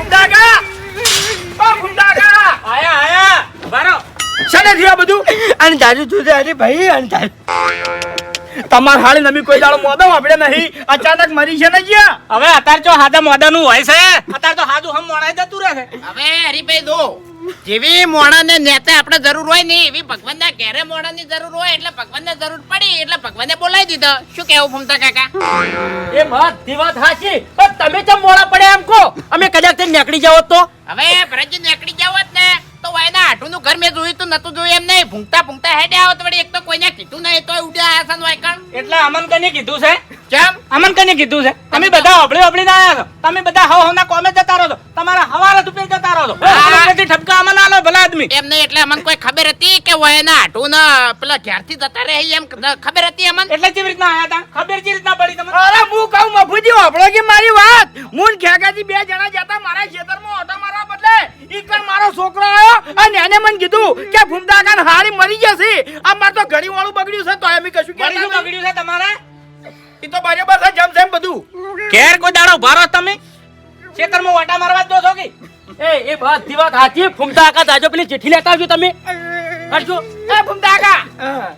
ફૂમતાકા ઓ ફૂમતાકા આયા આયા! બારો શેને થયું બધું? અને જાજુ તું ભાઈ અને જાજુ. તમાર હાળી નમી કોઈ દાડો મોદો આપણે નહીં. અચાનક મરી છે ને જ્યાં? હવે અત્યારે જો હાદા મોદાનું હોય છે અત્યારે તો હાદું હમ મોડાઈ જતું રહે જેવી મોણાને નેતા આપણે જરૂર હોય ને એવી ભગવાનના ઘેરે મોણાની જરૂર હોય એટલે ભગવાનને જરૂર પડી એટલે ભગવાનને બોલાવી દીધો. શું કેવું ફમતા કાકા? એ બધી વાત સાચી પણ તમે ચમ મોડા પડ્યા એમ કહો. અમે કદાચ નીકળી જાવ તો? હવે ભરતજી નીકળી જાવ જ ને તો વાયના હાટુનું ઘર મેં જોયું તો નતું જોયું એમ નહીં. ભૂંગતા ભૂંગતા હેડે આવો તો વળી એક તો કોઈને કીધું નહીં તો ઉડ્યા આયા છે ને વાયકણ એટલે અમન કને કીધું છે? કેમ? અમન કને કીધું છે? તમે બધા હબળી હબળી ના આયા છો. તમે બધા હવ હવના કોમે જતા રહો છો. તમારા હવાલા રૂપિયા જતા રહો છો. એટલે ઠપકા અમન આલો ભલા આદમી. એમ નહીં એટલે અમને કોઈ ખબર હતી કે વાયના આટું ના પેલા ઘેરથી જતા રહે એમ ખબર હતી અમન? એટલે કેવી રીતના આયા હતા? ખબર કેવી રીતના પડી તમને? અરે હું કહું મફુજી હબળો કે મારી વાત? મુન ખેગાથી બે જણા જતા મારા ખેતરમાં ઓટો મારવા બદલે ઈકર મારો છોકરો આવ્યો અને એને મને કીધું કે ભૂમતા કાન હારી મરી જશે. આ તો ઘણી વાળું બગડ્યું છે તો એમ કશું કે બગડ્યું છે તમારે? એ તો બરાબર છે જમ જેમ બધું. ઘેર કોઈ દાડો ભારો તમે. ખેતરમાં વાટા મારવા દો છો કે? એ એ બધી વાત સાચી. ફૂમતા આકા દાજો પેલી ચિઠ્ઠી લેતા આવજો તમે. કરજો એ ફૂમતા કાકા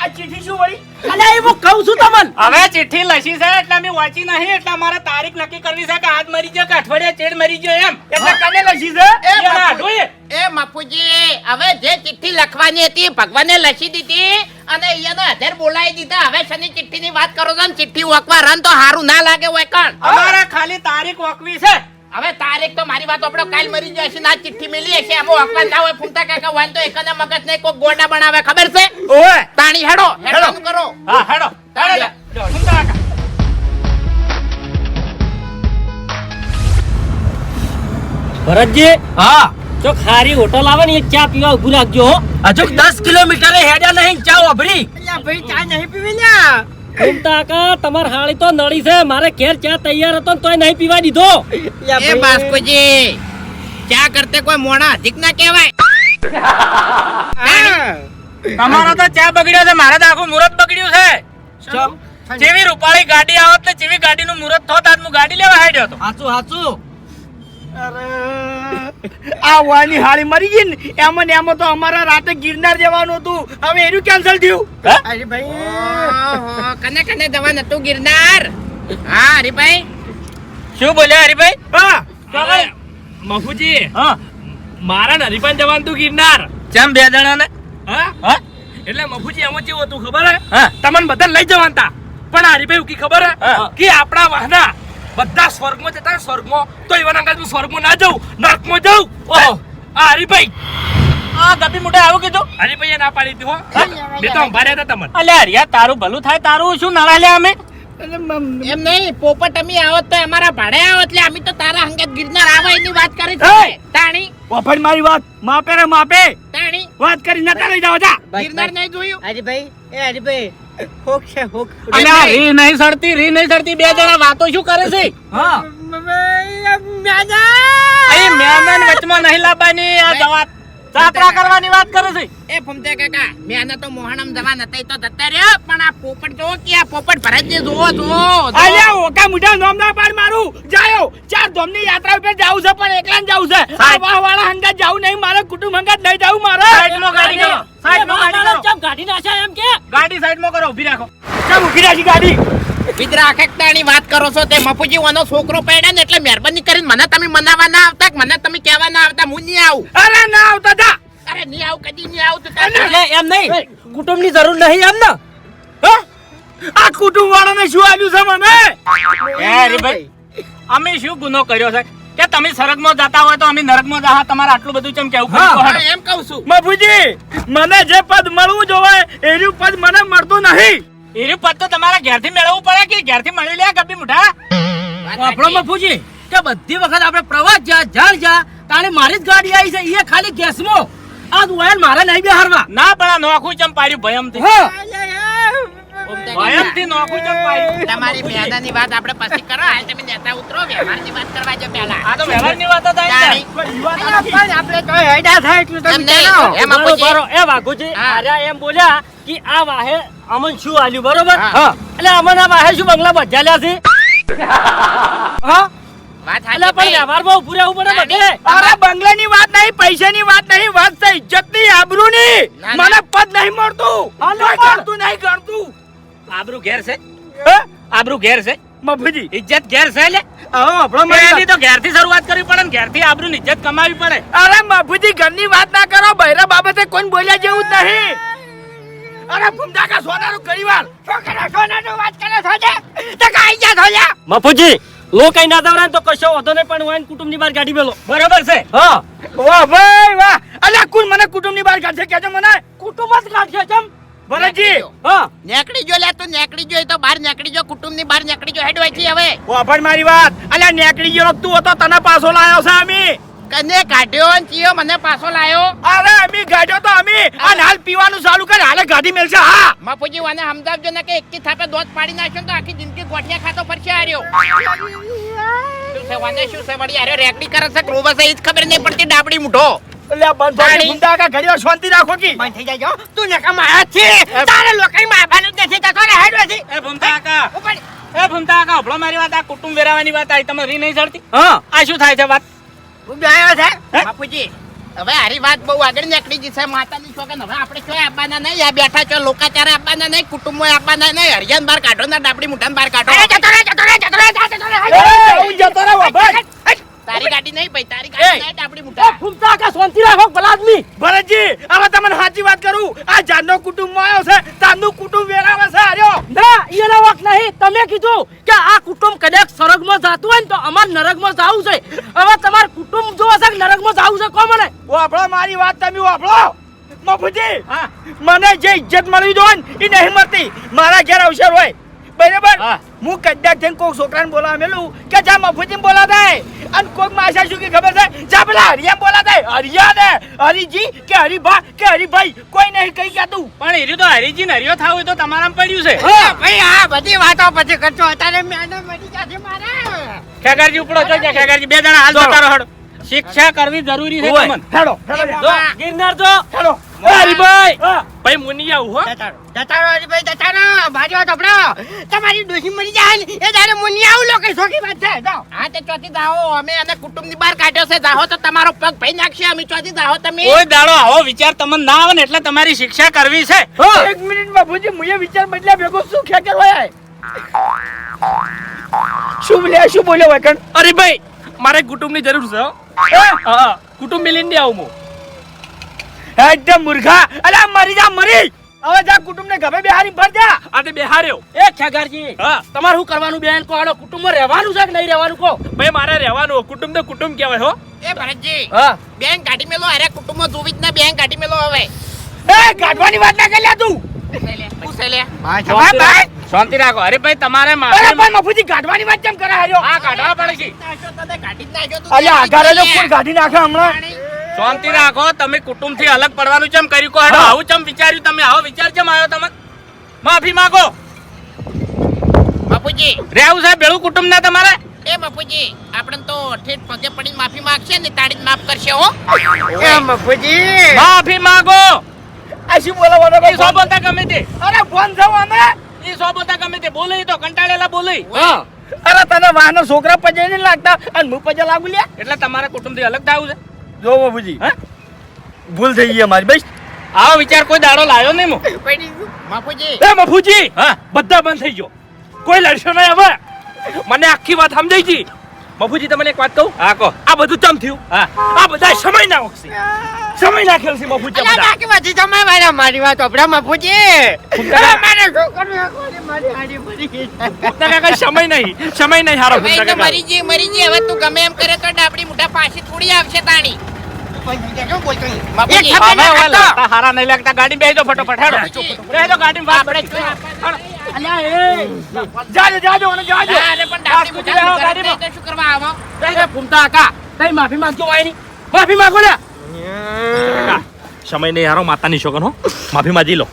આ ચીઠી શું વળી? અલે એ હું કહું છું તમને. હવે ચિઠ્ઠી લખી છે એટલે અમે વાંચી નહીં એટલે અમારે તારીખ નક્કી કરવી છે કે આજ મરી ગયો કે અઠવાડિયા ચેડ મરી ગયો એમ. એટલે કને લખી છે? એ એના હાડુએ. હવે જે ચિઠ્ઠી લખવાની હતી ભગવાને લખી દીધી અને અહીંયાનો હાજર બોલાવી દીધા. હવે શની ચિઠ્ઠીની વાત કરો છો ને ચિઠ્ઠી વાંકવા રન તો સારું ના લાગે હોય અમારે ખાલી તારીખ વાંકવી છે. હવે તારીખ તો મારી વાત આપણે કાલ મરી જશે ના ચિઠ્ઠી મિલી હશે. એમાં વાંકવા ના હોય ફૂમતા કાકા હોય તો એકને મગજ નહીં કોઈ ગોડા બનાવે ખબર છે? ઓય. તાણી હેડો હેડો. કરો. હા હેડો. હેડો લે. કાકા. ભરતજી? હા. જો ખારી હોટલ આવે ને એક ચા પીવા ઉભું રાખજો હો. હજુ દસ કિલોમીટર હેડ્યા નહીં ચા વાભરી ભાઈ ચા નહીં પીવી ને તમાર હાળી તો નળી છે મારે ઘેર ચા તૈયાર હતો તોય નહીં પીવા દીધો. એ બાસ્કોજી ચા કરતે કોઈ મોણા અધિક ના કહેવાય. તમારો તો ચા બગડ્યો છે મારે તો આખું મુહૂર્ત બગડ્યું છે. જેવી રૂપાળી ગાડી આવત ને જેવી ગાડીનું મુહૂર્ત થોત આજ હું ગાડી લેવા હેડ્યો હતો. હાચું હાચું. આ વાની હાળી મરી ગઈ ને એમાં ને એમાં તો અમારા રાતે ગિરનાર જવાનું હતું. હવે એનું કેન્સલ થયું. અરે ભાઈ. કને કને જવાનું હતું ગિરનાર? હા હરિભાઈ. શું બોલ્યા હરિભાઈ? હા. મફુજી હા. મારા ને હરીફાન જવાનું તું ગિરનાર. જેમ બે જણા ને હા? હા? એટલે મફુજી એમાં કેવું હતું ખબર હે? તમને બધા લઈ જવાના પણ હરિભાઈ હરીભાઈ કી ખબર હે. કે આપણા વાહના બધા સ્વર્ગમાં જતા સ્વર્ગમાં. તો એવા અંગાત હું સ્વર્ગમાં ના જાઉં નરકમાં જાઉં. ઓહો આ હરિભાઈ. આ ગપી મોટા આવો કીધું હરીભાઈએ ના પાડી દીધી હો. બે તો ઊભા હતા તમને. અલે હરિયા તારું ભલું થાય તારું શું નળા લે અમે? એમ નહીં પોપટ અમી આવત તો અમારા ભાડે આવત એટલે અમે તો તારા હંગત ગિરનાર આવે એની વાત કરી છે. તાણી પોપટ મારી વાત માપે રે માપે? તાણી. વાત કરી નતા લઈ જાવ જા. ગિરનાર નહીં જોયું? હરીભાઈ એ હરીભાઈ હોક છે હોક. અલ્યા રી નહીં સડતી રી નહીં સડતી બે જણા વાતો શું કરે છે? હા. અહીં મેનન વચમાં નહીં લાવવાની આ દવા જાત્રા કરવાની વાત કરે છે. એ ફમતે કાકા મેના તો મોહણમ દવા નતઈ તો જતા રહ્યા પણ આ પોપટ જો કે આ પોપટ ભરતજી જોવો જો અલ્યા ઓકા મુઢા નોમ ના પાડ મારું. જાયો ચાર ધોમની યાત્રા ઉપર જાવું છે પણ એકલા જાવું છે. આવા વાળા હંગા જાવું નહીં મારે કુટુંબ હંગા નહીં જાવું મારે. નો ગાડી કરો સાઈડમાં ગાડી ગાડી નાખ્યા એમ કે? ગાડી સાઈડમાં કરો ઊભી રાખો. ચાલ ઊભી રાખી ગાડી? વિદ્રા આખેકતાની વાત કરો છો તે મફુજી વાનો છોકરો પડ્યા ને એટલે મહેરબાની કરીને મને તમે મનાવા ના આવતા કે મને તમે કહેવા ના આવતા? હું નહીં આવું. અરે ના આવતા જા. અરે નહીં આવું કદી નહીં આવું તો એમ નહીં. કુટુંબની જરૂર નહીં એમ ને હા? આ કુટુંબ વાળાને શું આવ્યું છે મને? એ ભાઈ અમે શું ગુનો કર્યો છે? કે તમે સરગમાં જતા હોય તો અમે નરકમાં જહા તમારે આટલું બધું કેમ કેવું હા. હા, એમ કહું છું. મફુજી મને જે પદ મળવું જોવે એનું પદ મને મળતું નહીં. એનું પદ તો તમારા ઘેરથી મેળવવું પડે કે ઘેરથી મળી લે ગપી મુઠા આપણો. મફુજી કે બધી વખત આપણે પ્રવાસ જા જાણ જા તાણે મારી જ ગાડી આવી છે એ ખાલી ગેસમો. આ દુવાયલ મારે નહીં બેહારવા. ના પણ આ નોખું ચમ પાડ્યું ભયમથી? હા. ફમતે ભયમથી નોખું ચમ પાડ્યું તમારી મેદાની વાત આપણે પછી કરો. હાલ તમે નેતા ઉતરો વ્યવહારની વાત કરવા જો પહેલા. આ તો વ્યવહારની વાતો થાય ને. પણ આપણે તો હેડા થાય એટલું તમે નહીં. કહો. એમ મફુજી. એ વાઘુજી. આર્યા એમ બોલ્યા કે આ વાહે અમન શું આલ્યું બરોબર? હા. એટલે અમન આ વાહે શું બંગલા બજાલ્યા છે? હા? વાત એટલે પણ ભાઈ. વ્યવહારમાં ઊભું રહેવું બધે. અરે બંગલાની વાત નહીં પૈસાની વાત નહીં. વાત છે ઇજ્જતની આબરૂની. મને પદ નહીં મળતું. હાલો ગણતું નહીં ગણતું. આબરૂ ઘેર છે? હે? આબરૂ ઘેર છે? મફુજી. ઇજ્જત ઘેર છે લે? હવે આપણો મારી એની તો ઘેરથી શરૂઆત કરવી પડે ને ઘેરથી આબરૂ ની ઇજ્જત કમાવી પડે. અરે મફુજી ઘરની વાત ના કરો. બૈરા બાબતે કોઈ બોલ્યા જેવું જ નહીં. અરે ફૂમતા કા સોનાનું ઘણીવાર છોકરા સોનાનું વાત કરે છો તે કાઈ જા મફુજી લો કઈ ના દવરાય તો કશો વાંધો નહીં પણ કુટુંબની બહાર ગાડી બેલો. બરોબર છે. હા. વાહ ભાઈ વાહ. અલ્યા કુલ મને કુટુંબની બહાર કાઢશે કેજો મને. કુટુંબ જ કાઢશે ભરતજી હા. નેકડી જો લે તો નેકડી જો એ તો બહાર નેકડી જો કુટુંબની બહાર નેકડી જો હેડ છે હવે. વાપર મારી વાત. અલ્યા નેકડી ગયો તું હતો તને પાછો લાયો છે અમી. કને કાઢ્યો ને ચિયો મને પાછો લાયો? અરે અમી ગાડ્યો તો અમી. અને હાલ પીવાનું ચાલુ કર હાલે ગાડી મેલશે હા. બાપુજી વાને સમજાવજો ને કે એકથી થાપે દોત પાડી નાખ્યો તો આખી જિંદગી ગોઠિયા ખાતો ફરશે આર્યો શું છે વાને શું છે વળી આર્યો રેકડી કરે છે ક્રોબસ એ જ ખબર નહીં પડતી ડાબડી મુઠો અલ્યા બંધ પાણી. કા ઘડીઓ શાંતિ રાખો કી. બંધ થઈ જાજો. તું નકા મારા છે. તારે લોકાઈ મારવાનું જ નથી તો કોને હેડ છે એ ભૂમતા કા ઉપર એ ભૂમતા કા હભળો મારી વાત આ કુટુંબ વેરાવાની વાત આવી તમે રી નહીં ચડતી હા. આ શું થાય છે વાત? હું બે આવ્યો છે? બાપુજી હવે આરી વાત બહુ આગળ નીકળી જશે માતાની છોકન હવે આપણે ચોય આપવાના નહીં? આ બેઠા છો લોકાચારે આપવાના નહીં કુટુંબો આપવાના નહીં. હરિયાન બાર કાઢો ને ડાબડી મુઠાન બાર કાઢો. જતો રે જતો રે જતો રે જતો રે જતો રે જતો રહો ભાઈ તારી ગાડી નહીં ભાઈ તારી ગાડી નહીં ડાબડી મુઠા ફૂમતા કા શાંતિ રાખો ભલા ભરતજી હવે તમને સાચી વાત કરું. આ જાનનો કુટુંબ આવ્યો છે તાનું કુટુંબ વેરાવે છે આર્યો. ના એનો વાક નહીં. તમે કીધું કે આ કુટુંબ કદાચ સ્વર્ગમાં જાતું હોય ને તો અમાર નરકમાં જાવું છે. હવે તમાર કુટુંબ જો છે કે નરકમાં જાવું છે? કો મને. વાપરો મારી વાત તમે વાપરો મફુજી હા. મને જે ઇજ્જત મળવી જોઈએ ને એ નહીં મળતી. મારા ઘેર અવસર હોય. બરાબર? હું. કદાચ થઈને કોઈક છોકરાને બોલાવા મેલું કે જા મફુજી બોલા દે. અને કોઈક માસા શું કે ખબર છે? જા પેલા હરિયા બોલા દે. હરિયા દે. હરિજી કે હરિભા કે હરિભાઈ કોઈ નહીં કઈ કહેતું પણ એર્યું તો હરીજી ને હરિયો થાવ તો તમારામાં પડ્યું છે. હા. ભાઈ આ બધી વાતો પછી કરશો અત્યારે મેને મરી જશે મારે. ખેગરજી ઉપડો જો ખેગરજી. બે જણા હાલ જતા રહો શિક્ષા કરવી જરૂરી છે તમને. હેડો હેડો. ગિરનાર જો. હેડો. હરીભાઈ ભાઈ! મુની આવું હો. જતા રહો, જતા રહો હરીભાઈ, જતારો ભાજી વાત. તમારી ડોશી મરી જાય ને એ તારે મુનિ આવું લો કઈ વાત છે. જાઓ. હા તે ચોથી દાહો અમે અને કુટુંબની બહાર કાઢ્યો છે. દાહો તો તમારો પગ ભાઈ નાખશે. અમે ચોથી દાહો તમે. કોઈ દાડો આવો વિચાર તમને ના આવે ને એટલે તમારી શિક્ષા કરવી છે. એક મિનિટ બાપુજી મુએ વિચાર બદલ્યા ભેગો. શું ખેકર હોય શું બોલ્યા શું બોલ્યો વૈકણ? અરે ભાઈ મારે કુટુંબની જરૂર છે હા. કુટુંબ મિલીને આવું હું. એકદમ મૂર્ખા. અલા મરી જા મરી. હવે જા કુટુંબને ઘરે બેહારી ભર જા. આ તે બેહાર્યો. એ ખેગારજી હા. તમારે શું કરવાનું બેન? કો આડો કુટુંબમાં રહેવાનું છે કે નહીં રહેવાનું? કો ભાઈ મારે રહેવાનું કુટુંબ તો કુટુંબ કહેવાય હો. એ ભરતજી હા. બેંક કાઢી મેલો અરે કુટુંબમાં જોવી જ ના બેન કાઢી મેલો હવે. એ કાઢવાની વાત ના કરી લે તું. શાંતિ રાખો. અરે ભાઈ તમારે અરે મફુજી કાઢવાની વાત કેમ કરે હાર્યો આ કાઢવા પડે છે. અલ્યા આઘારે કોણ કાઢી નાખે હમણાં. શાંતિ રાખો તમે કુટુંબથી અલગ પડવાનું ચમ કર્યું કહો આવું ચમ વિચાર્યું તમે આવો વિચાર ચમ આવ્યો તમે. માફી માંગો. બાપુજી. રહેવું સાહેબ બેળું કુટુંબ ના તમારે? એ બાપુજી આપણે તો ઠેઠ પગે પડીને માફી માંગશે ને તાળી માફ કરશે હો. એ બાપુજી. માફી માંગો. આ શું બોલવાનો ભાઈ સો બોલતા ગમે તે. અરે ફોન જાવ અમે એ સો બોલતા ગમે તે. બોલે તો કંટાળેલા બોલે. હા. અરે તને વાહનો છોકરા પજે નહીં લાગતા. અને હું પજે લાગુ લ્યા. એટલે તમારા કુટુંબથી અલગ થાય છે. જો બાબુજી હા? ભૂલ થઈ ગઈ અમારી બસ. આવો વિચાર કોઈ દાડો લાયો નહીં હું બાપુજી એ મફુજી હા? બધા બંધ થઈ ગયો. કોઈ લડશો નહીં હવે. મને આખી વાત સમજાઈ ગઈ. બાપુજી તમને એક વાત કહું? હા કહો. આ બધું ચમ થયું? હા. આ બધા સમય ના વખશે સમય ના છે બાપુજી બધા. બાકી બધી તમે મારા મારી વાત સાંભળો, બાપુજી મને કાકા સમય નહીં. સમય નહીં હારો મરી ગઈ મરી ગઈ હવે તું ગમે એમ કરે તો ડાબડી મોટા પાછી થોડી આવશે તાણી. હારા નહીં લાગતા ગાડી બેસી દો ફટોફટ હેડો. દો ગાડી વાત જાજો અને જાજો. અરે પણ શું કરવા આવો? ફૂમતા કા. માફી હોય માફી માંગો લે સમય નહીં હારો માતાની શોકન હો. માફી માંજી લો.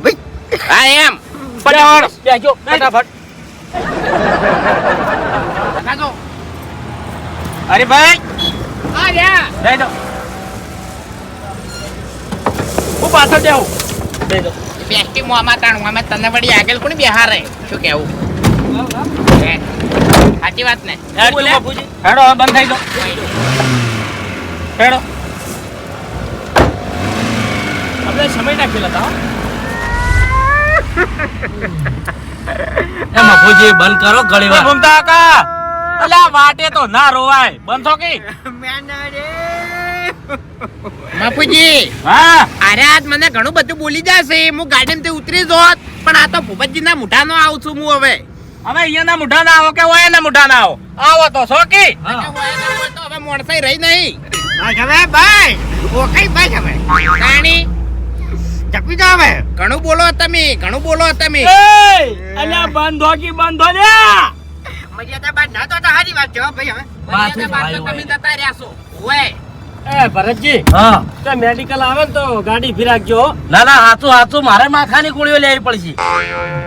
ભાઈ. હા એમ. ફટાફટ. બેજો ફટાફટ. અરે ભાઈ. દો હું દો તાણું અમે તને આગળ સાચી વાત ને હેડ બંધ થઈ દો હેડો આપણે સમય નાખેલા હતા એમાં ભૂજી બંધ કરો ઘણી વાર ભૂમતા કાકા! અલ્યા વાટે તો ના રોવાય. બંધો કે? મેના બાપુજી. હા? અરે આજ મને ઘણું બધું બોલી જશે. હું ગાર્ડનથી ઉતરી જોત પણ આ તો ભૂપતજી ના મુઠા નો આવું છું હું હવે. હવે અહીંયાના મુઠા ના આવો કે ઓયાના મુઠા ના આવો? આવો તો સોકી હવે મોણસાઈ રહી નહીં. હવે ભાઈ ઓ કઈ હવે. રાણી. ઘણું બોલો તમે ઘણું બોલો તમે. અલ્યા બંધો કી બંધો લ્યા. મર્યાદા બાદ ના તો તો વાત છે ભાઈ હવે. મર્યાદા બાદ તો તમે જતા રહ્યા છો. ઓય. એ ભરતજી. હા. તો મેડિકલ આવે ને તો ગાડી ફિરાકજો ના ના હાથું હાથું મારે માથાની ગોળીઓ લેવી પડશે.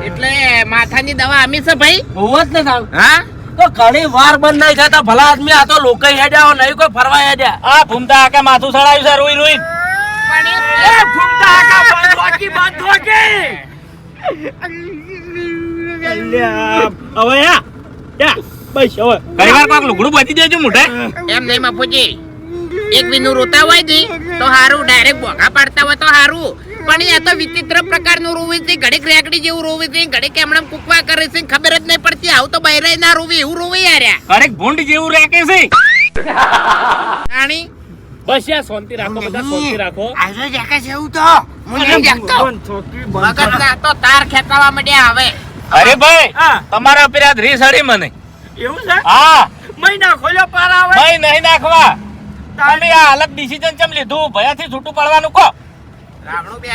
એટલે માથાની દવા આમી છે ભાઈ? બહુ જ ને હા? તો ઘણી વાર બંધ નહીં થતા ભલા આદમી આ તો લોકો હેડ્યા નહીં કોઈ ફરવા હેડ્યા. આ ભૂમતા માથું સડાયું છે રોઈ રોઈ. એ બંધો બંધો હવે યા બસ હવે. ઘણી કોક લુગડું બચી દેજો મુઠે એમ નહીં બાપુજી. એક વિનું રોતા હોય ને તો હારું ડાયરેક્ટ બોગા પાડતા હોય તો હારું. પણ એ તો વિચિત્ર પ્રકારનું રોવે છે ઘડીક રેકડી જેવું રોવે છે ઘડીક એમણે કુકવા કરે છે ખબર જ નહીં પડતી આવું તો બૈરાય ના રોવે એવું રોવે યાર ઘડીક ભૂંડ જેવું રેકે છે. રાણી? બસ યાર શાંતિ રાખો બધા શાંતિ રાખો. આજે છે એવું મગજ ના તો તાર ખેંચાવા માંડ્યા હવે. અરે ભાઈ તમારા ઉપર આ સડી મને. એવું છે? હા. મહિના ખોલ્યો પાર આવે. ભાઈ નહીં નાખવા. તમે આ અલગ ડિસિઝન ચમ લીધું? ભયાથી છૂટું પડવાનું કહો.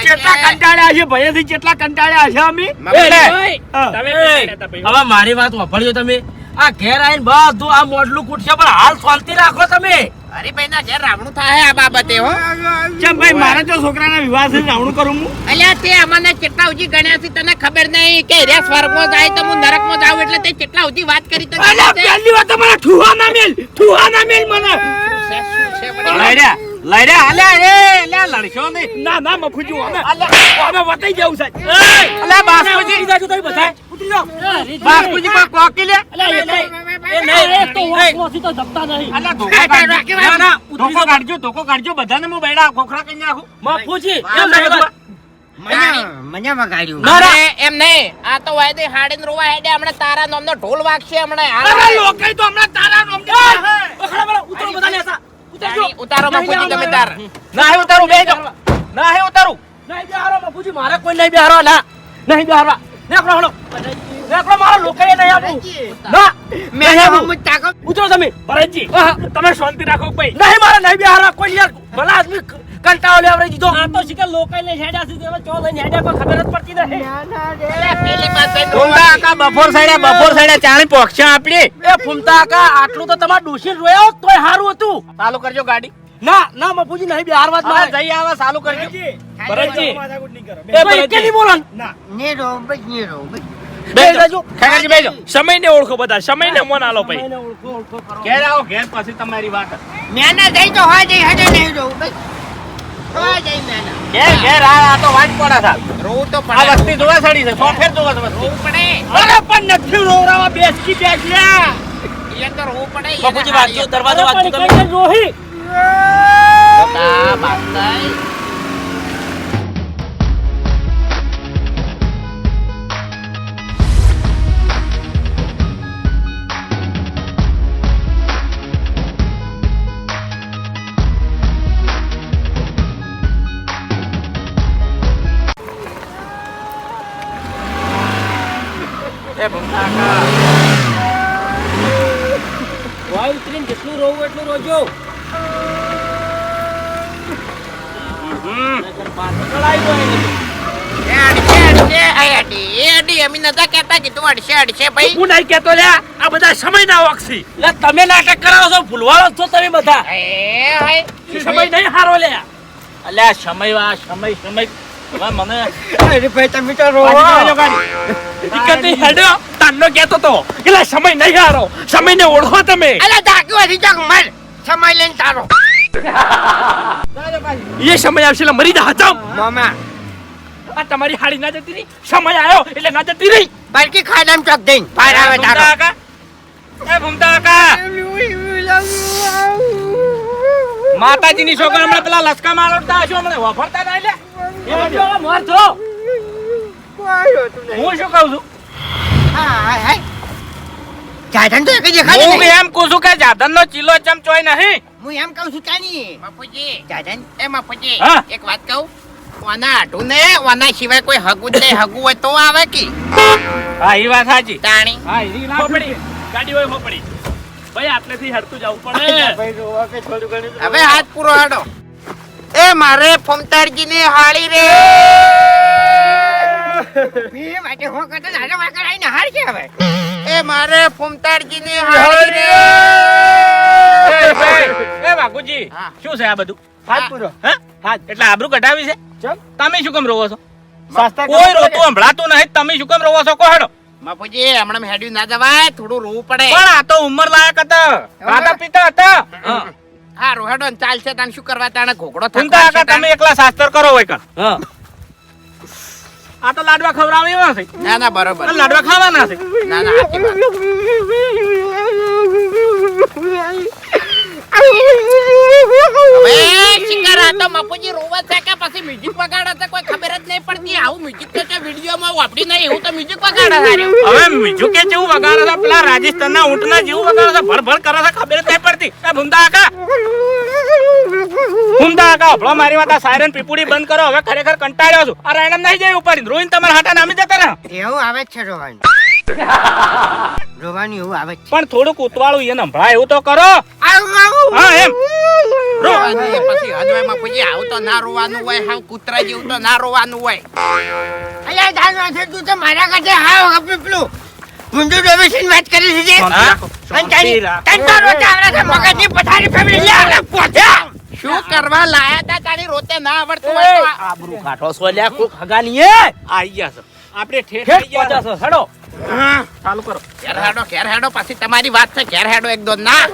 કેટલા કંટાળ્યા છે ભયથી કેટલા કંટાળ્યા છે અમે? તમે. હવે મારી વાત વાપરજો તમે. આ ઘેર આવીને બધું આ મોડલું કૂટશે પણ હાલ શાંતિ રાખો તમે. હરીભાઈ ના ઘેર રાવણું થાય આ બાબતે હો. ચમ ભાઈ મારે તો છોકરાના વિવાહ છે રાવણું કરું હું? અલ્યા તે અમને કેટલા ઉજી ગણ્યા છે તને ખબર નહીં કે રે સ્વર્ગમાં જાય તો હું નરકમાં જાઉં એટલે તે કેટલા ઉજી વાત કરી તને અલ્યા? પહેલી વાત મને ઠુહા ના મેલ ઠુહા ના મેલ મને? લડ્યા લડ્યા અલ્યા એ અલ્યા લડશો નહીં. ના ના મફુજી અમે અમે જવું છે અલ્યા બાસ્કુજી ઉતરી જાજો જાઓ કોઈ કોકી લે? અલ્યા, એ નહીં, એ નહીં, એ તો વાંક વાંચી તો જપતા નહીં. અલ્યા ધોકો કાઢજો. ના ના ધોકો કાઢજો ધોકો કાઢજો. બધાને હું બેડા ખોખરા કરી નાખું. મફુજી, એમ એમ નહીં, મને મને વગાડ્યું ના રે, એમ નહીં. આ તો વાયદે હાડીને રોવા હેડે. હમણાં તારા નામનો ઢોલ વાગશે હમણાં. તો હમણાં તારા નામ ઉતરો બધા બાપુજી તમે તાર ના હે ઉતારું બેજો ના હે ઉતારું. નહીં બેહારો, બાપુજી, મારે કોઈ નહીં બેહારવા, ના. નહીં બેહારવા. હળો. મારા નહીં. ના, મેં તાકો ઉતરો તમે. ભરતજી તમે શાંતિ રાખો ભાઈ. નહીં મારા નહીં બેહારવા, કોઈ યાર. ભલા આદમી કંટાળો લેવડાવી દીધો. આ તો શીખર લોકોએ લઈને હેડ્યા છે તેમાં ચો લઈને હેડ્યા કોઈ ખબર જ પડતી નથી. અલ્યા, પેલી પાસે ડુંગા કાકા બપોર સાડ્યા બપોર સાડ્યા ચાણી પોક્ષા આપડી એ ફૂમતા કાકા આટલું તો તમારે ડોશી રોયા તોય સારું હતું. ચાલુ કરજો ગાડી. ના ના મફુજી નહીં બે હાર વાત મારે. જઈ આવા ચાલુ કરજો. ભરતજી એ ભાઈ એકે નહીં બોલો ને. રો બસ ને રો બે જાજો. ખેગાજી બેજો સમયને ઓળખો બધા સમયને મન આલો ભાઈ. ઓળખો, ઓળખો કરો. ઘેર આવો ઘેર પછી તમારી વાત. મેના જઈ તો હોય જઈ હજે નહીં જો બસ. હોય જઈ મેના ઘેર ઘેર આ તો વાટ પડે સાહેબ રોવું તો આ વસ્તી જોવા સડી છે સો ફેર જોવા વસ્તી રોવું પડે. અરે પણ નથી રોવરાવા બેસકી બેસ એ તો રોવું પડે બાપુજી હાડીએ. દરવાજો વાંચજો તમે. રોહી તા બાપતાઈ. વાય ઉતરીને જેટલું રોવું એટલું રોજો નહીંતર પાછળ આવી જાય ને. એ અડશે, તમે નાટક કરાવો છો ભૂલવાળો છો તમે બધા. સમય નહીં હારો લ્યા અલ્યા સમય વા સમય સમય. મને અરે ભાઈ તમે તો ઈકતી હેડ્યો તાનનો કેતો તો. એટલે સમય નહીં હારો. સમયને ઓળખો તમે. અલા ધાક્યો હજી તક મર. સમય લઈને તારો. એ સમય આવશે એટલે મરી જા હજામ. મામા. આ તમારી હાડી ના જતી રહી. સમય આવ્યો એટલે ના જતી રહી. બલકી ખાડામ ચોક દઈ બહાર આવે તારો એ ભૂમતા કાકા. માતાજી ની છોકરા હમણાં પેલા લસકા મારતા હશો હમણાં વાપરતા ના એટલે. એ મોર છો. હું શું કહું છું? હા જાધન તો એક જ દેખાય હું એમ કહું છું કે જાધન નો ચીલો ચમ ચોય નહીં. હું એમ કહું છું તાની બાપુજી. જાધન એ બાપુજી એક વાત કહું. ઓના આઢું ને ઓના સિવાય કોઈ હગું જ નહીં. હગું હોય તો આવે કે? હા એ વાત સાચી. તાણી. હા એ ના ગાડી હોય પડી ભાઈ આટલેથી હડતું જવું પડે હવે હાથ પૂરો હાડો. એ મારે ફમતારજી ની હાળી રે. એ માટે હું કરતો નાનો વાકડ આવીને હાર કે હવે. એ મારે ફમતારજી ની હાળી એ ભાઈ, એ વાઘુજી શું છે આ બધું? હાથ પૂરો. હે? એટલે આબરૂ કઢાવી છે? ચમ. તમે શું કેમ રોવો છો? શાસ્ત્રા કોઈ રોતું સંભળાતું નહીં. તમે શું કેમ રોવો છો? કહો હેડો બાપુજી હમણાં હેડ્યું ના જવાય થોડું રોવું પડે. પણ આ તો ઉંમર લાયક હતા. ખાતા પીતા હતા. હા. રોહેડો ચાલશે તને શું કરવા તાણે ઘોઘડો થકવાશે તમે એકલા શાસ્ત્ર કરો હોય કણ. આ તો લાડવા ખવડાવે એવા છે. ના ના બરોબર. લાડવા ખાવાના છે. ના ના બાપુજી રોવા છે કે પછી મ્યુઝિક વગાડે છે? કોઈ ખબર જ નહીં પડતી. આવું મ્યુઝિક તો છે વિડીયોમાં વાપરી નહીં એવું તો મ્યુઝિક વગાડે. હવે બીજું કે જેવું વગાડે છે પેલા રાજસ્થાનના ઊંટના જેવું વગાડે છે ભર ભર કરે છે ખબર જ નહીં પડતી. એ ભૂમતા કાકા. ભૂમતા હભળો મારી વાત સાયરન પીપુડી બંધ કરો હવે ખરેખર કંટાળ્યો છું. આ રાયણમ નહીં જાય ઉપર. રોહિન તમારા હાટા નામી જતા રહે. એવું આવે છે રોવાનું રોવાનું એવું આવે છે. પણ થોડુંક ઉતવાળું એને સંભળાય એવું તો કરો. હા એમ. રો. રોવાનું એ પછી આવું તો ના રોવાનું હોય હાવ કૂતરા જેવું તો ના રોવાનું હોય. અલ્યા જાનવા છે તું તો મારા કાছে હાવ હવે પેલું ગુંડુ વાત કરી અને તારી તો આવડે મગજની પથારી ફેમિલી લે આવડે પોચા. શું કરવા લાયા તા તારી રોતે ના આવડતું હોય આબરૂ કાઢો છો કોક હગાની આઈ ગયા છો. આપણે ઠેઠ ઠેઠ આઈ ગયા છો. હેડો. ચાલુ કરો. ઘેર હેડો ઘેર હેડો પછી તમારી વાત છે ઘેર હેડો એક દો ના.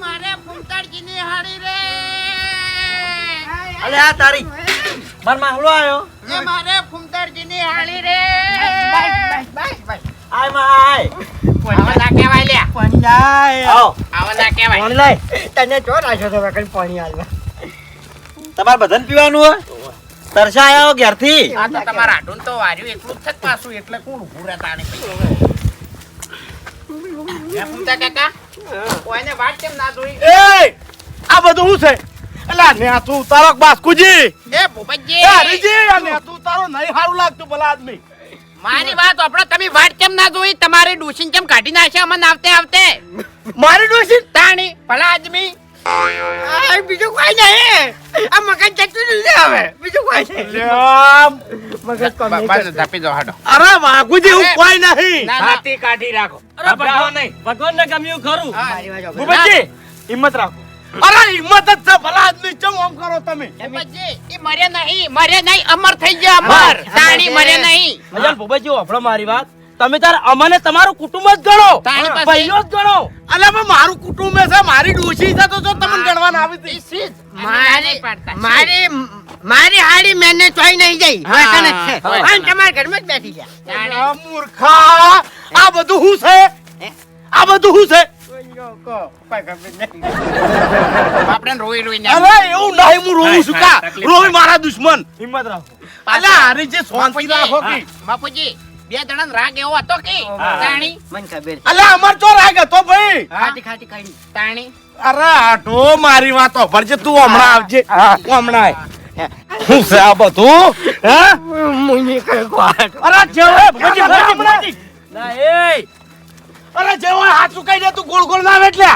મારે ફૂમતાડજીની હાડી રે. અલે આ તારી. માર માહલો આયો. એ મારે ફૂમતાડજીની હાળી રે. બાય બાય બાય આયમાં આય. આવા ના કહેવાય લે પાણી લાય આવો. આવા ના કહેવાય પાણી તને ચો રાખ્યો તો વખત પાણી આલવા. તમારે બધાને પીવાનું હોય? તરસા આયા ઘેરથી? આ તો તમારા આઢું તો વાર્યું એટલું જ પાછું એટલે કોણ ઊભું રહેતા પછી કાકા કોઈને વાત કેમ ના જોઈ એ આ બધું શું છે? એલા ને તું તારો બાસ્કુજી? એ ભૂપતજી! એ હરીજી ને તું તારો નહીં સારું લાગતું ભલા આદમી. મારી વાત આપણો તમે વાત કેમ ના જોઈ? તમારી ડોસીન કેમ કાઢી નાખ્યા? અમને આવતે આવતે. મારી ડોસી તાણી ભલા આદમી. બીજું કોઈ નહીં આ મગજ જતું નથી હવે. બીજું કોઈ નહીં. મગજ કોમ નહીં ધાપી દો હાડો. અરે વાઘુજી હું કોઈ નહીં. ના ના. કાઢી રાખો. ગભરાવો નહીં. ભગવાન ને ગમ્યું ખરું. મારી વાત ભૂપતજી હિંમત રાખો. અરે હિંમત જ છે ભલા આદમી ચમ આમ કરો તમે? ભૂપતજી, એ મરે નહીં મરે નહીં અમર થઈ ગયા અમર. તાણી મરે નહીં. મજાલ ભૂપતજી વાપરો મારી વાત. તમે તાર અમને તમારું કુટુંબ જ ગણો. તાણી ભાઈઓ જ ગણો. અલે પણ મારું કુટુંબ છે મારી ડોશી છે તો જો તમને ગણવાના આવી હતી. મારી મારી મારી હાડી મેને ચોઈ નહીં જઈ વતન જ છે. અને તમારા ઘરમાં જ બેઠી ગયા. મૂર્ખા આ બધું શું છે? આ બધું શું છે? આપણે રોઈ રોઈને અરે એવું નહીં હું રોવું છું કા? હા, મારા દુશ્મન. હિંમત રાખો. અલે હારી જે શાંતિ રાખો કે. બાપુજી બે જણા રાગ એવો હતો કે? તાણી? મને ખબર અલે અમાર ચો રાગ હતો ભાઈ? ખાટી ખાટી કરી તાણી? અરે આટો મારી વાતો ભરજે તું હમણાં આવજે. તું હમણાં શું છે આ બધું? હે? મુની કઈ વાત અરે જેવો ભગવતી ભગવતી ભગવતી. ના એ અરે જેવો હાથ સુકાઈ દે તું ગોળ ગોળ ના એટલે.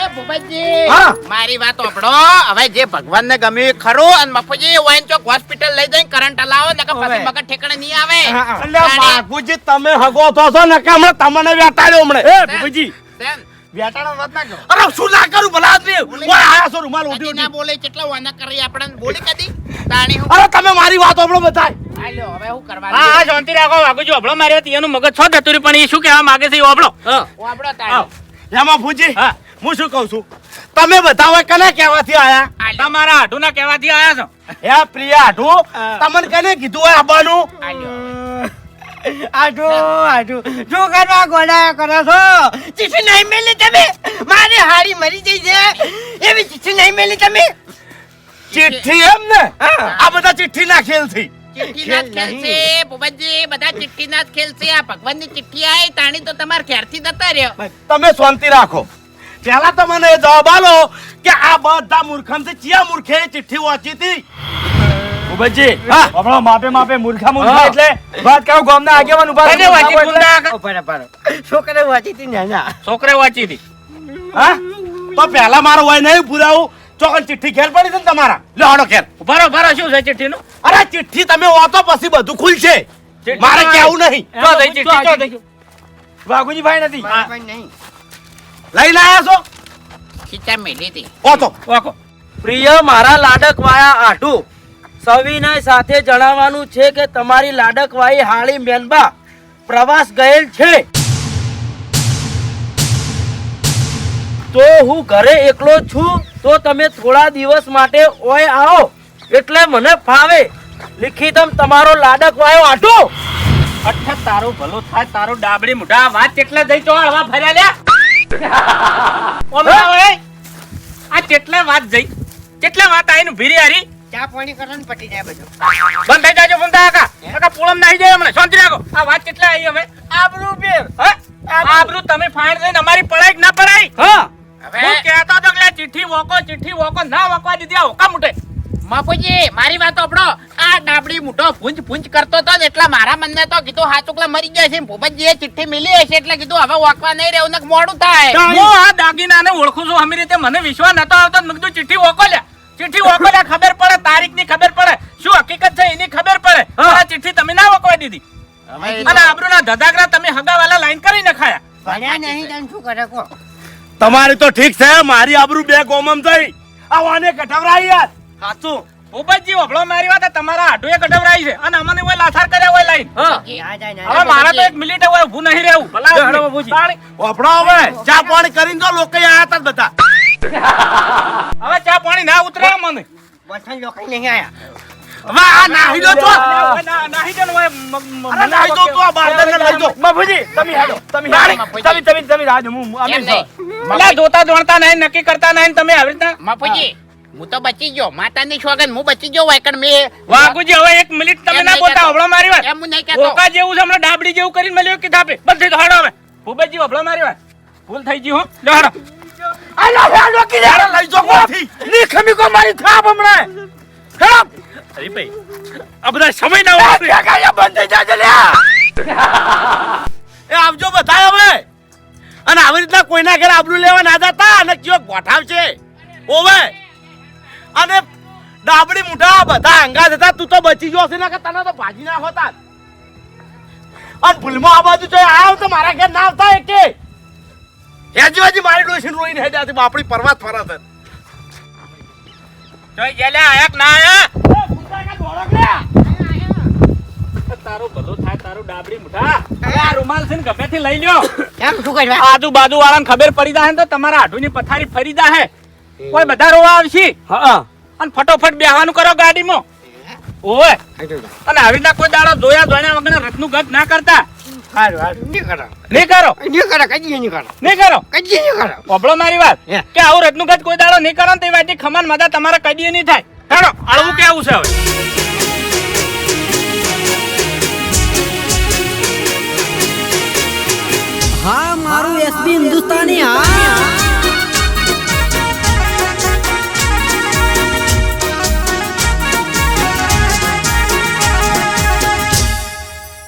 એ ભૂપતજી મારી વાત સાંભળો. હવે જે ભગવાન ને ગમ્યું એ ખરું અને બાપુજી વાઈન ચોક હોસ્પિટલ લઈ જઈને કરંટ લાવો ને કે પછી. મગજ ઠેકાણે નહીં આવે. એટલે બાપુજી તમે હગો થો છો ને કે હમણાં તમને વેટાડ્યો હમણાં. એ તેમ. વેટાડો વાત ના કરો. અરે શું ના કરું ભલા આદમી? ઓય આયા છો રૂમાલ ઉઠી કદી ના બોલે કેટલા વાના કરી આપણને? બોલી કદી? તાણી અરે તમે મારી વાત આપણો બધાય. હવે હું કરવા હા હા શાંતિ રાખો વાઘુજી ઓભળો મારી વાત એનું મગજ છો જતું પણ એ શું કહેવા માંગે છે એ ઓભળો વાપડો તાણી એમાં ભૂજી હા. હું શું કહું છું? તમે બધા હોય કને કહેવાથી આયા? તમારા તમારા હાડુના કહેવાથી આયા છો? હે પ્રિયા હાઠું તમને કને કીધું હોય આવવાનું આટો આટો શું કરવા ગોડા કરો છો? ચિઠ્ઠી નહીં મેલી તમે? મારી હાડી મરી ગઈ છે. એવી ચિઠ્ઠી નહીં મેલી તમે? ચિઠ્ઠી એમ ને આ બધા ચિઠ્ઠી ના ખેલથી ચિઠ્ઠીના જ ખેલ છે ભૂપતજી બધા ચિઠ્ઠીના જ ખેલ છે આ ભગવાનની ચિઠ્ઠી આવી તાણી તો તમારે ક્યારથી જતા રહ્યો. તમે શાંતિ રાખો. પેલા તો મને જવાબ આલો કે આ બધા મૂર્ખમથી ચિયા મૂર્ખે ચિઠ્ઠી વાંચી હતી? આપણો માપે માપે મૂર્ખા મૂર્ખા. એટલે વાત કહું ગામના આગેવાન ઊભા કને વાંચી. છોકરે વાંચી હતી છોકરે વાંચી હતી હા? તો પેલા મારો હોય નહીં પુરાવું ચોકન ચિઠ્ઠી ઘેર પડી છે ને તમારા? લો આનો ઘેર. ઊભા રહો, શું છે ચિઠ્ઠીનું? અરે ચિઠ્ઠી તમે વાંચો પછી બધું ખુલશે. મારે કેવું નહીં. ચો દઈ ચિઠ્ઠી, દઈ. વાઘુજી ભાઈ નથી. લઈને આયા છો? ખીચા મેલી હતી ઓતો વાંકો. પ્રિય મારા લાડકવાયા આઢુ. સવિનય સાથે જણાવવાનું છે કે તમારી લાડકવાઈ હાળી મેનબા પ્રવાસ ગયેલ છે. તો હું ઘરે એકલો છું તો તમે થોડા દિવસ માટે ઓય આવો. એટલે મને ફાવે. લિખિતમ તમારો લાડકવાયો આટો. અઠ્ઠા તારો ભલો થાય તારો ડાબડી મુઢા. વાત કેટલા જઈ તો હળવા ફર્યા લ્યા. આ કેટલા વાત જઈ કેટલા વાત આઈને ભીરી હારી? ચા પાણી કરો પટી જાય બધું. બંધ થઈ જાજો ફોન કાકા કાકા પોળમ નાહી જાય હમણાં શાંતિ રાખો. આ વાત કેટલા આવી હવે આબરૂ પેર હા? આબરૂ. તમે ફાઈન થઈને અમારી પડાય કે ના પડાય હા. હું કહેતો હતો કે ચિઠ્ઠી વોકો ચિઠ્ઠી વોકો ના વોકવા દીધી આ હોકા મુટે બાપુજી મારી વાત સાંભળો. આ ડાબડી મોટો ભૂંજ ભૂંજ કરતો હતો ને મારા મનને તો કીધું હાચુકલા મરી ગયા છે. ભૂપતજીએ ચિઠ્ઠી મિલી હશે એટલે કીધું હવે વાંકવા નહીં રહેવું ને મોડું થાય. હું આ દાગીનાને ઓળખું છું અમી રીતે મને વિશ્વાસ નતો આવતો તો મેં કીધું ચિઠ્ઠી ઓકો ચિઠ્ઠી ઓકો લ્યા ખબર પડે તારીખની ખબર પડે. શું હકીકત છે એની ખબર પડે? આ ચિઠ્ઠી તમે ના વોકવા દીધી. અને આબરૂના ધધાગરા તમે હગાવાલા લાઈન કરી નખાયા. ભણ્યા નહીં શું કરે કો તમારી તો ઠીક છે મારી આબરૂ બે ગોમમ થઈ. આવાને કઠવરાઈ યાર. સાચું ઉપજી ઓભળો મારી વાત તમારા આઢુએ કઢવરાઈ છે. અને અમને ઓય લાથાર કર્યા હોય લાઈન. હા. ના જાય ના હવે મારા તો એક મિનિટ હોય ઊભું નહીં રહેવું. ભલા ઓભળો. હવે ચા પાણી કરીને તો લોકો આયા હતા બધા. હવે ચા પાણી ના ઉતરે મને વતન લોકો નહીં આયા. હવે આ નાહી દો છો નાહી દે હવે મ- મ- અરે નાહી દો તો આ બારદાનને લઈ દો. બાપુજી તમે હેડો તમે તમે તમે તમે રાહ હું અમે એમ જોતા દોડતા નહીં નક્કી કરતા નહીં તમે આવી રીતના? બાપુજી હું. તો બચી ગયો. માતાની સોગન હું બચી ગયો વાયકણ મેં વાઘુજી હવે એક મિનિટ તમે ના બોતા. હવળો મારી વાત. એમ નહીં કહેતો. ઓકા જેવું છે હમણાં ડાબડી જેવું કરીને મળ્યો કે થાપે બધી તો હાડો હવે. ભૂપતજી હવળો મારી વાત. ભૂલ થઈ ગઈ હો. લો હાડો. આ હેડો કે લઈ જો કોથી ની ખમી કો મારી થાપ હમણાં. અરે ભાઈ આ બધા સમય ના વાપરે. બંધ થઈ જાય લ્યા! એ આવજો બધા હવે. અને આવી રીતના કોઈના ઘરે આબરું લેવા ના જતા અને કયો ગોઠાવ છે ઓવે અને ડાબડી મુઠા બધા અંગા જતા તું તો બચી ગયો હશે ને કે તને તો ભાજી ના હોતા. અને ભૂલમાં આ બાજુ જોઈ આવ તો મારા ઘેર ના આવતા એકે. હેજી બાજી મારી ડોશી રોઈને હેડ્યા બાપડી પરવાત ફરત જોઈ જેલ્યા આયા ના આયા? તારું ભલું થાય તારું ડાબડી મુઠા. આ રૂમાલ છે ને ગમેથી લઈ લ્યો. એમ શું કરવા? આજુબાજુ વાળાને ખબર પડી જાય ને તો તમારા આઢુની પથારી ફરી જાય કોઈ બધા રોવા આવશે? હા. અને ફટોફટ બેહવાનું કરો ગાડીમાં. ઓવે. અને આવી રીતના કોઈ દાડો જોયા જોયા વગર રથનું ગત ના કરતા. હારું હારું. કદી કદી મારી વાત. હે. કે આવું રથનું ગત કોઈ દાડો નહીં કરો તે વાટી ખમાન મજા તમારે કદી નહીં થાય. હેડો આળવું કેવું છે હવે? હા મારું એસબી હિન્દુસ્તાની